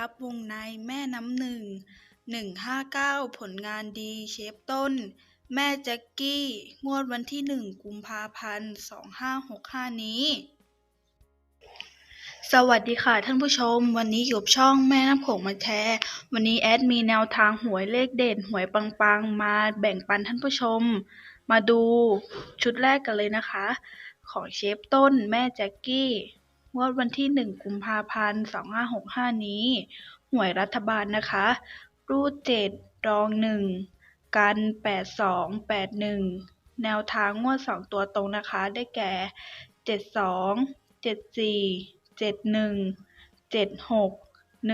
รับวงในแม่น้ำหนึ่งหนึ่งห้าเก้าผลงานดีเชฟต้น แม่แจ็กกี้ งวดวันที่หนึ่งกุมภาพันธ์สองห้าหกห้านี้ สวัสดีค่ะท่านผู้ชม วันนี้อยู่กับช่องแม่น้ำโขงมาแชร์วันนี้แอดมีแนวทางหวยเลขเด่นหวยปังๆ มาแบ่งปันท่านผู้ชม มาดูชุดแรกกันเลยนะคะ ของเชฟต้นแม่แจ็กกี้ งวดวันที่ 1 กุมภาพันธ์ 2565 นี้ หวยรัฐบาลนะคะ รูดเจ็ดรองหนึ่งกัน 82 81 แนวทางงวด 2 ตัวตรงนะคะ ได้แก่ 72 74 71 76 12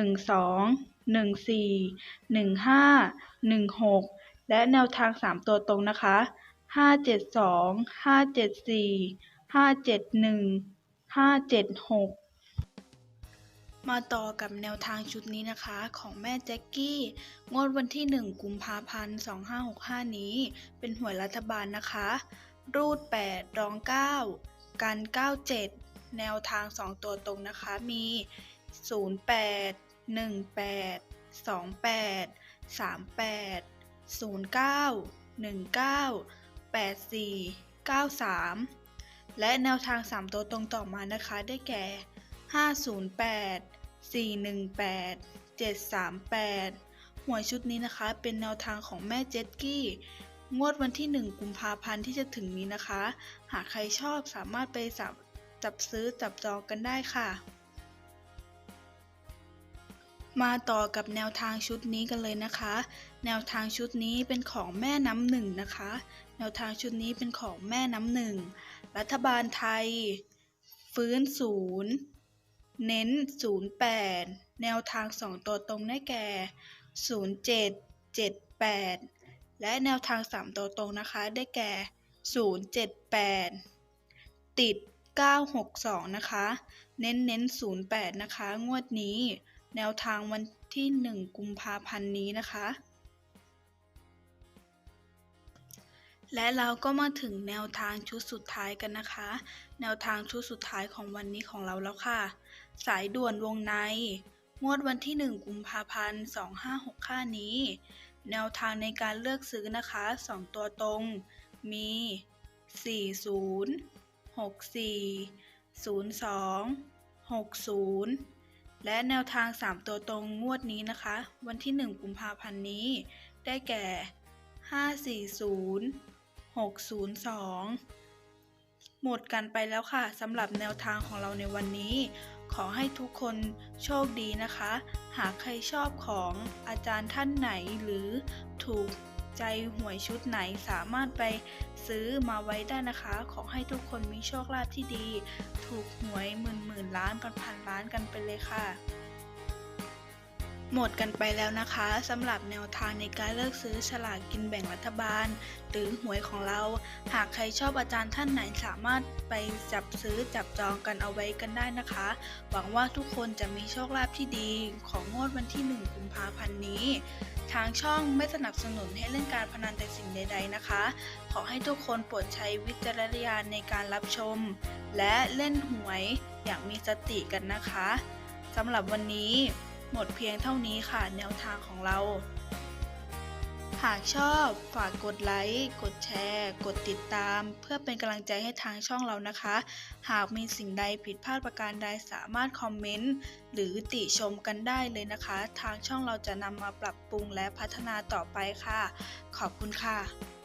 14 15 16 และแนวทาง 3 ตัวตรงนะคะ 572 574 571 576มาต่อกับแนวทางชุดนี้นะคะของแม่แจ็กกี้ งวดวันที่ 1 กุมภาพันธ์ 2565 นี้ เป็นหวยรัฐบาลนะคะ รูด 8 รอง 9 กัน 97 แนวทาง 2 ตัวตรงนะคะมี 08 18 28 38 09 19 84 93 และแนวทาง 3 ตัวตรงต่อมานะคะ ได้แก่ 508 418 738 หวยชุดนี้นะคะเป็นแนวทางของแม่เจ็ตกี้ งวดวันที่ 1 กุมภาพันธ์ที่จะถึงนี้นะคะ หากใครชอบสามารถไปจับจับซื้อจับจองกันได้ค่ะ มาต่อกับแนวทางชุดนี้กันเลยนะคะ แนวทางชุดนี้เป็นของแม่น้ำหนึ่งนะคะ แนวทางชุดนี้เป็นของแม่น้ำหนึ่ง รัฐบาลไทย ฟื้นศูนย์ เน้น 08 แนวทาง 2 ตัวตรงได้แก่ 07 78 และแนวทาง 3 ตัวตรงนะคะได้แก่ 078 ติด 962 นะคะ เน้นเน้น08 นะคะ งวดนี้ แนวทางวันที่ 1 กุมภาพันธ์นี้นะคะ และเราก็มาถึงแนวทางชุดสุดท้ายกันนะคะ แนวทางชุดสุดท้ายของวันนี้ของเราแล้วค่ะ สายด่วนวงใน งวดวันที่ 1 กุมภาพันธ์ 2565 นี้ แนวทางในการเลือกซื้อนะคะ 2 ตัวตรง มี 40 64 02 60 และแนวทาง 3 ตัวตรงงวดนี้นะคะ วันที่ 1 กุมภาพันธ์นี้ ได้แก่ 540 602 หมดกันไปแล้วค่ะสำหรับแนวทางของเราในวันนี้ ขอให้ทุกคนโชคดีนะคะ หากใครชอบของอาจารย์ท่านไหนหรือถูก ใจหวยชุดไหนสามารถไปซื้อมาไว้ได้นะคะ ขอให้ทุกคนมีโชคลาภที่ดี ถูกหวยหมื่นหมื่นล้านพันพันล้านกันไปเลยค่ะ หมดกันไปแล้วนะคะสำหรับแนวทางในการเลือกซื้อฉลากกินแบ่งรัฐบาล หรือหวยของเรา หากใครชอบอาจารย์ท่านไหนสามารถไปจับซื้อจับจองกันเอาไว้กันได้นะคะ หวังว่าทุกคนจะมีโชคลาภที่ดีของงวดวันที่ 1 กุมภาพันธ์นี้ ทางช่องไม่สนับสนุนให้เล่นการพนันแต่สิ่งใด ๆนะคะ ขอให้ทุกคนโปรดใช้วิจารณญาณในการรับชม และเล่นหวยอย่างมีสติกันนะคะสำหรับวันนี้ หมดเพียงเท่านี้ค่ะแนวทางของเรา หากชอบฝากกดไลค์ กดแชร์ กดติดตาม เพื่อเป็นกำลังใจให้ทางช่องเรานะคะ หากมีสิ่งใดผิดพลาดประการใดสามารถคอมเมนต์ หรือติชมกันได้เลยนะคะ ทางช่องเราจะนำมาปรับปรุงและพัฒนาต่อไปค่ะ ขอบคุณค่ะ